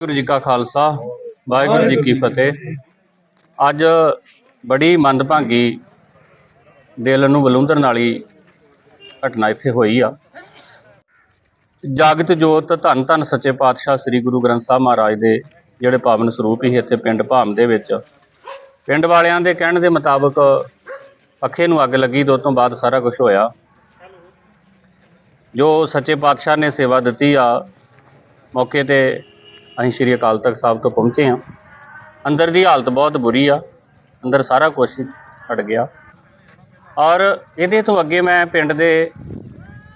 ਵਾਹਿਗੁਰੂ ਜੀ ਕਾ ਖਾਲਸਾ, ਵਾਹਿਗੁਰੂ ਜੀ ਕੀ ਫਤਿਹ। ਅੱਜ ਬੜੀ ਮੰਦਭਾਗੀ ਦਿਲ ਨੂੰ ਬਲੁੰਦਰਨ ਵਾਲੀ ਘਟਨਾ ਇੱਥੇ ਹੋਈ ਆ। ਜਾਗਤ ਜੋਤ ਧੰਨ ਧੰਨ ਸੱਚੇ ਪਾਤਸ਼ਾਹ ਸ੍ਰੀ ਗੁਰੂ ਗ੍ਰੰਥ ਸਾਹਿਬ ਮਹਾਰਾਜ ਦੇ ਜਿਹੜੇ ਪਾਵਨ ਸਰੂਪ ਹੀ ਇੱਥੇ ਪਿੰਡ ਭਾਮ ਦੇ ਵਿੱਚ। ਪਿੰਡ ਵਾਲਿਆਂ ਦੇ ਕਹਿਣ ਦੇ ਮੁਤਾਬਕ ਪੱਖੇ ਨੂੰ ਅੱਗ ਲੱਗੀ ਤੇ ਉਸ ਤੋਂ ਬਾਅਦ ਸਾਰਾ ਕੁਝ ਹੋਇਆ। ਜੋ ਸੱਚੇ ਪਾਤਸ਼ਾਹ ਨੇ ਸੇਵਾ ਦਿੱਤੀ ਆ, ਮੌਕੇ ਤੇ ਅਸੀਂ ਸ਼੍ਰੀ ਅਕਾਲ ਤਖਤ ਸਾਹਿਬ ਤੋਂ ਪਹੁੰਚੇ ਹਾਂ। ਅੰਦਰ ਦੀ ਹਾਲਤ ਬਹੁਤ ਬੁਰੀ ਆ। ਅੰਦਰ ਸਾਰਾ ਕੁਝ ਛੱਡ ਗਿਆ। ਔਰ ਇਹਦੇ ਤੋਂ ਅੱਗੇ ਮੈਂ ਪਿੰਡ ਦੇ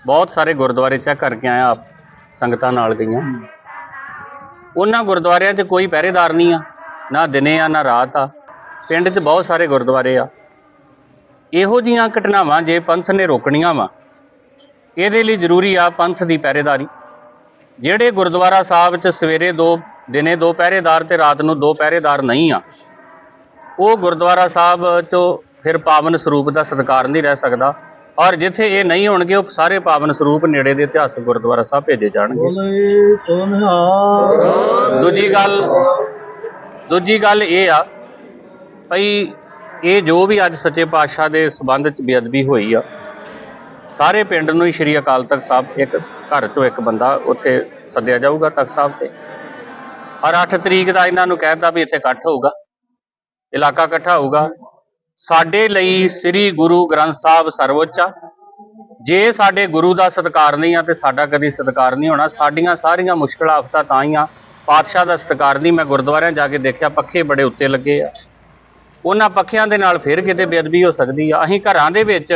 ਬਹੁਤ ਸਾਰੇ ਗੁਰਦੁਆਰੇ ਚੈੱਕ ਕਰਕੇ ਆਇਆ ਆਪ ਸੰਗਤਾਂ ਨਾਲ ਗਈਆਂ। ਉਹਨਾਂ ਗੁਰਦੁਆਰਿਆਂ 'ਚ ਕੋਈ ਪਹਿਰੇਦਾਰ ਨਹੀਂ ਆ। ਨਾ ਦਿਨੇ ਆ, ਨਾ ਰਾਤ ਆ। ਪਿੰਡ 'ਚ ਬਹੁਤ ਸਾਰੇ ਗੁਰਦੁਆਰੇ ਆ। ਇਹੋ ਜੀਆਂ ਘਟਨਾਵਾਂ ਜੇ ਪੰਥ ਨੇ ਰੋਕਣੀਆਂ ਵਾ, ਇਹਦੇ ਲਈ ਜ਼ਰੂਰੀ ਆ ਪੰਥ ਦੀ ਪਹਿਰੇਦਾਰੀ। ਜਿਹੜੇ ਗੁਰਦੁਆਰਾ ਸਾਹਿਬ 'ਚ ਸਵੇਰੇ ਦੋ ਦਿਨੇ ਦੋ ਪਹਿਰੇਦਾਰ ਤੇ ਰਾਤ ਨੂੰ ਦੋ ਪਹਿਰੇਦਾਰ ਨਹੀਂ ਆ ਉਹ ਗੁਰਦੁਆਰਾ ਸਾਹਿਬ 'ਚੋਂ ਫਿਰ ਪਾਵਨ ਸਰੂਪ ਦਾ ਸਤਿਕਾਰ ਨਹੀਂ ਰਹਿ ਸਕਦਾ। ਔਰ ਜਿੱਥੇ ਇਹ ਨਹੀਂ ਹੋਣਗੇ ਉਹ ਸਾਰੇ ਪਾਵਨ ਸਰੂਪ ਨੇੜੇ ਦੇ ਇਤਿਹਾਸਕ ਗੁਰਦੁਆਰਾ ਸਾਹਿਬ ਭੇਜੇ ਜਾਣਗੇ। ਦੂਜੀ ਗੱਲ ਦੂਜੀ ਗੱਲ ਇਹ ਆ ਭਈ ਇਹ ਜੋ ਵੀ ਅੱਜ ਸੱਚੇ ਪਾਤਸ਼ਾਹ ਦੇ ਸਬੰਧ ਚ ਬੇਅਦਬੀ ਹੋਈ ਆ ਸਾਰੇ ਪਿੰਡ ਨੂੰ ਹੀ ਸ਼੍ਰੀ ਅਕਾਲ ਤਖਤ ਸਾਹਿਬ ਇੱਕ ਘਰ ਚੋਂ ਇੱਕ ਬੰਦਾ ਉੱਥੇ ਸੱਦਿਆ ਜਾਊਗਾ ਤਖਤ ਸਾਹਿਬ ਤੇ। ਔਰ 8 ਤਰੀਕ ਦਾ ਇਹਨਾਂ ਨੂੰ ਕਹਿਤਾ ਵੀ ਇੱਥੇ ਇਕੱਠ ਹੋਊਗਾ, ਇਲਾਕਾ ਇਕੱਠਾ ਹੋਊਗਾ। ਸਾਡੇ ਲਈ ਸ੍ਰੀ ਗੁਰੂ ਗ੍ਰੰਥ ਸਾਹਿਬ ਸਰਵਉੱਚ ਆ। ਜੇ ਸਾਡੇ ਗੁਰੂ ਦਾ ਸਤਿਕਾਰ ਨਹੀਂ ਆ ਤੇ ਸਾਡਾ ਕਦੀ ਸਤਿਕਾਰ ਨਹੀਂ ਹੋਣਾ। ਸਾਡੀਆਂ ਸਾਰੀਆਂ ਮੁਸ਼ਕਲਾਂ ਆਫਤਾਂ ਤਾਂ ਹੀ ਆ। ਪਾਤਸ਼ਾਹ ਦਾ ਸਤਿਕਾਰ ਨਹੀਂ, ਮੈਂ ਗੁਰਦੁਆਰਿਆਂ ਜਾ ਕੇ ਦੇਖਿਆ, ਪੱਖੇ ਬੜੇ ਉੱਤੇ ਲੱਗੇ ਆ। ਉਹਨਾਂ ਪੱਖਿਆਂ ਦੇ ਨਾਲ ਫਿਰ ਕਿਤੇ ਬੇਅਦਬੀ ਹੋ ਸਕਦੀ ਆ। ਅਸੀਂ ਘਰਾਂ ਦੇ ਵਿੱਚ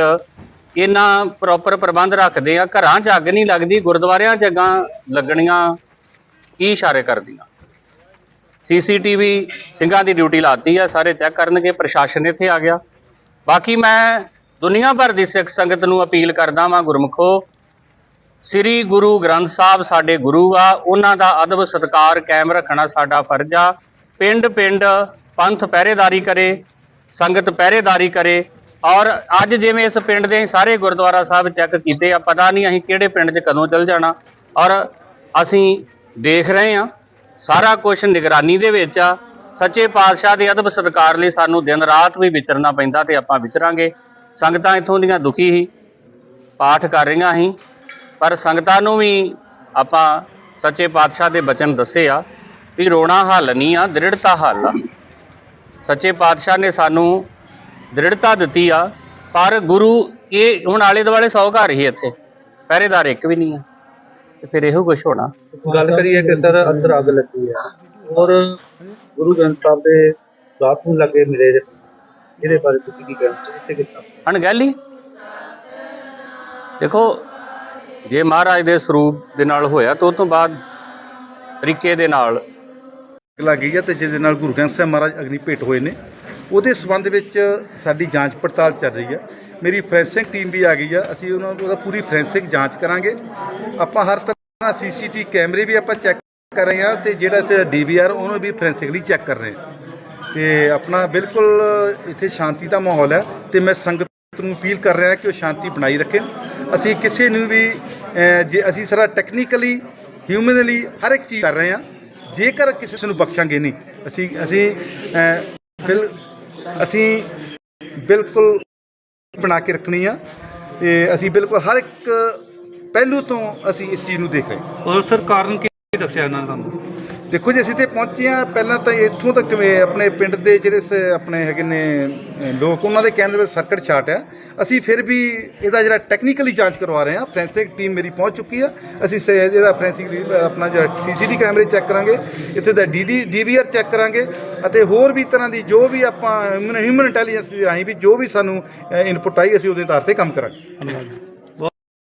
ਇਹਨਾਂ ਪ੍ਰੋਪਰ ਪ੍ਰਬੰਧ ਰੱਖਦੇ ਆ, ਘਰਾਂ 'ਚ ਅੱਗ ਨਹੀਂ ਲੱਗਦੀ, ਗੁਰਦੁਆਰਿਆਂ 'ਚ ਅੱਗਾਂ ਲੱਗਣੀਆਂ ਕੀ ਇਸ਼ਾਰੇ ਕਰਦੀਆਂ? ਸੀਸੀਟੀਵੀ ਸਿੰਘਾਂ ਦੀ ਡਿਊਟੀ ਲਾਤੀ ਆ, ਸਾਰੇ ਚੈੱਕ ਕਰਨਗੇ, ਪ੍ਰਸ਼ਾਸਨ ਇੱਥੇ ਆ ਗਿਆ। ਬਾਕੀ ਮੈਂ ਦੁਨੀਆ ਭਰ ਦੀ ਸਿੱਖ ਸੰਗਤ ਨੂੰ ਅਪੀਲ ਕਰਦਾ ਵਾਂ, ਗੁਰਮਖੋ, ਸ੍ਰੀ ਗੁਰੂ ਗ੍ਰੰਥ ਸਾਹਿਬ ਸਾਡੇ ਗੁਰੂ ਆ, ਉਹਨਾਂ ਦਾ ਅਦਬ ਸਤਕਾਰ ਕਾਇਮ ਰੱਖਣਾ ਸਾਡਾ ਫਰਜ਼ ਆ। ਪਿੰਡ ਪਿੰਡ ਪੰਥ ਪਹਿਰੇਦਾਰੀ ਕਰੇ, ਸੰਗਤ ਪਹਿਰੇਦਾਰੀ ਕਰੇ ਔਰ ਅੱਜ ਜਿਵੇਂ ਇਸ ਪਿੰਡ ਦੇ ਅਸੀਂ ਸਾਰੇ ਗੁਰਦੁਆਰਾ ਸਾਹਿਬ ਚੈੱਕ ਕੀਤੇ ਆ, ਪਤਾ ਨਹੀਂ ਅਸੀਂ ਕਿਹੜੇ ਪਿੰਡ 'ਚ ਕਦੋਂ ਚੱਲ ਜਾਣਾ। ਔਰ ਅਸੀਂ ਦੇਖ ਰਹੇ ਆ ਸਾਰਾ ਕੁਝ ਨਿਗਰਾਨੀ ਦੇ ਵਿੱਚ ਆ। ਸੱਚੇ ਪਾਤਸ਼ਾਹ ਦੇ ਅਦਬ ਸਤਕਾਰ ਲਈ ਸਾਨੂੰ ਦਿਨ ਰਾਤ ਵੀ ਵਿਚਰਨਾ ਪੈਂਦਾ ਤੇ ਆਪਾਂ ਵਿਚਰਾਂਗੇ। ਸੰਗਤਾਂ ਇਥੋਂ ਦੀਆਂ ਦੁਖੀ ਹੀ ਪਾਠ ਕਰ ਰਹੀਆਂ ਸੀ ਪਰ ਸੰਗਤਾਂ ਨੂੰ ਵੀ ਆਪਾਂ ਸੱਚੇ ਪਾਤਸ਼ਾਹ ਦੇ ਬਚਨ ਦੱਸੇ ਆ ਵੀ ਰੋਣਾ ਹੱਲ ਨਹੀਂ ਆ, ਦ੍ਰਿੜਤਾ ਹੱਲ ਆ। ਸੱਚੇ ਪਾਤਸ਼ਾਹ ਨੇ ਸਾਨੂੰ ਦ੍ਰਿੜਤਾ ਦਿੱਤੀ ਆ ਪਰ ਗੁਰੂ ਇਹ ਹੁਣ ਆਲੇ ਦੁਆਲੇ 100 ਘਰ ਹੀ ਇੱਥੇ। ਪਹਿਰੇਦਾਰ ਇੱਕ ਵੀ ਨਹੀਂ ਆ। ਤੇ ਫਿਰ ਇਹੋ ਕੁਝ ਹੋਣਾ। ਗੱਲ ਕਰੀਏ ਕਿ ਸਰ ਅੰਦਰ ਅੱਗ ਲੱਗੀ ਹੈ ਔਰ ਗੁਰੂ ਗ੍ਰੰਥ ਸਾਹਿਬ ਦੇ ਦਾਸ ਨੂੰ ਲੱਗੇ ਮਿਲੇ। ਇਹਦੇ ਬਾਰੇ ਤੁਸੀਂ ਕੀ ਕਹਿਣਾ ਚਾਹੁੰਦੇ ਕਿਸ ਅਣਗਹਿਲੀ ਦੇਖੋ ਜੇ ਮਹਾਰਾਜ ਦੇ ਸਰੂਪ ਦੇ ਨਾਲ ਹੋਇਆ ਤਾਂ ਉਹ ਤੋਂ ਬਾਅਦ ਤਰੀਕੇ ਦੇ ਨਾਲ। ਲੱਗ ਗਈ ਹੈ ਤੇ ਜਿਹਦੇ ਨਾਲ ਗੁਰੂ ਗ੍ਰੰਥ ਸਾਹਿਬ ਮਹਾਰਾਜ ਅਗਨੀ ਭੇਟ ਹੋਏ ਨੇ। ਉਹਦੇ ਸਬੰਧ ਵਿੱਚ ਸਾਡੀ ਜਾਂਚ ਪੜਤਾਲ ਚੱਲ ਰਹੀ ਹੈ। ਮੇਰੀ ਫੋਰੈਂਸਿਕ ਟੀਮ ਵੀ ਆ ਗਈ ਆ। ਅਸੀਂ ਉਹਨਾਂ ਉਹਦਾ ਪੂਰੀ ਫੋਰੈਂਸਿਕ ਜਾਂਚ ਕਰਾਂਗੇ। ਆਪਾਂ ਹਰ ਤਰ੍ਹਾਂ ਸੀਸੀਟੀ ਕੈਮਰੇ ਵੀ ਆਪਾਂ ਚੈੱਕ ਕਰ ਰਹੇ ਹਾਂ ਤੇ ਜਿਹੜਾ ਤੇ ਡੀਵੀਆਰ ਉਹਨੂੰ ਵੀ ਫੋਰੈਂਸਿਕਲੀ ਚੈੱਕ ਕਰ ਰਹੇ ਹਾਂ। ਤੇ ਆਪਣਾ ਬਿਲਕੁਲ ਇੱਥੇ ਸ਼ਾਂਤੀ ਦਾ ਮਾਹੌਲ ਹੈ ਤੇ ਮੈਂ ਸੰਗਤ ਨੂੰ ਅਪੀਲ ਕਰ ਰਿਹਾ ਕਿ ਉਹ ਸ਼ਾਂਤੀ ਬਣਾਈ ਰੱਖੇ। ਅਸੀਂ ਕਿਸੇ ਨੂੰ ਵੀ ਜੇ ਅਸੀਂ ਸਾਰਾ ਟੈਕਨੀਕਲੀ ਹਿਊਮਨਲੀ ਹਰ ਇੱਕ ਚੀਜ਼ ਕਰ ਰਹੇ ਹਾਂ। ਜੇਕਰ ਕਿਸੇ ਨੂੰ ਬਖਸ਼ਾਂਗੇ ਨਹੀਂ, ਅਸੀਂ ਅਸੀਂ ਬਿਲ ਅਸੀਂ ਬਿਲਕੁਲ ਬਣਾ ਕੇ ਰੱਖਣੀ ਆ ਤੇ ਅਸੀਂ ਬਿਲਕੁਲ ਹਰ ਇੱਕ ਪਹਿਲੂ ਤੋਂ ਅਸੀਂ ਇਸ ਚੀਜ਼ ਨੂੰ ਦੇਖ ਰਹੇ ਹਾਂ। ਔਰ ਸਰ ਕਾਰਨ ਕੀ ਦੱਸਿਆ ਇਹਨਾਂ ਨੇ ਤੁਹਾਨੂੰ? ਦੇਖੋ ਜੀ, ਅਸੀਂ ਤੇ ਪਹੁੰਚੇ ਹਾਂ। ਪਹਿਲਾਂ ਤਾਂ ਇੱਥੋਂ ਤੱਕ ਕਿਵੇਂ ਆਪਣੇ ਪਿੰਡ ਦੇ ਜਿਹੜੇ ਸ- ਆਪਣੇ ਹੈਗੇ ਨੇ ਲੋਕ, ਉਹਨਾਂ ਦੇ ਕਹਿਣ ਦੇ ਵਿੱਚ ਸਰਕਟ ਛਾਟ ਆ ਅਸੀਂ ਫਿਰ ਵੀ ਇਹਦਾ ਜਿਹੜਾ ਟੈਕਨੀਕਲੀ ਜਾਂਚ ਕਰਵਾ ਰਹੇ ਹਾਂ। ਫੋਰੈਂਸਿਕ ਟੀਮ ਮੇਰੀ ਪਹੁੰਚ ਚੁੱਕੀ ਆ ਅਸੀਂ ਸ- ਇਹਦਾ ਫੋਰੈਂਸਿਕ ਆਪਣਾ ਜਿਹੜਾ ਸੀਸੀਟੀ ਕੈਮਰੇ ਚੈੱਕ ਕਰਾਂਗੇ। ਇੱਥੇ ਦਾ ਡੀਡੀ ਡੀਵੀਆਰ ਚੈੱਕ ਕਰਾਂਗੇ। ਅਤੇ ਹੋਰ ਵੀ ਤਰ੍ਹਾਂ ਦੀ ਜੋ ਵੀ ਆਪਾਂ ਹਿਊਮਨ ਇੰਟੈਲੀਜੈਂਸ ਦੇ ਰਾਹੀਂ ਵੀ ਜੋ ਵੀ ਸਾਨੂੰ ਇਨਪੁਟ ਆਈ, ਅਸੀਂ ਉਹਦੇ ਆਧਾਰ ਤੇ ਕੰਮ ਕਰਾਂਗੇ। ਧੰਨਵਾਦ ਜੀ।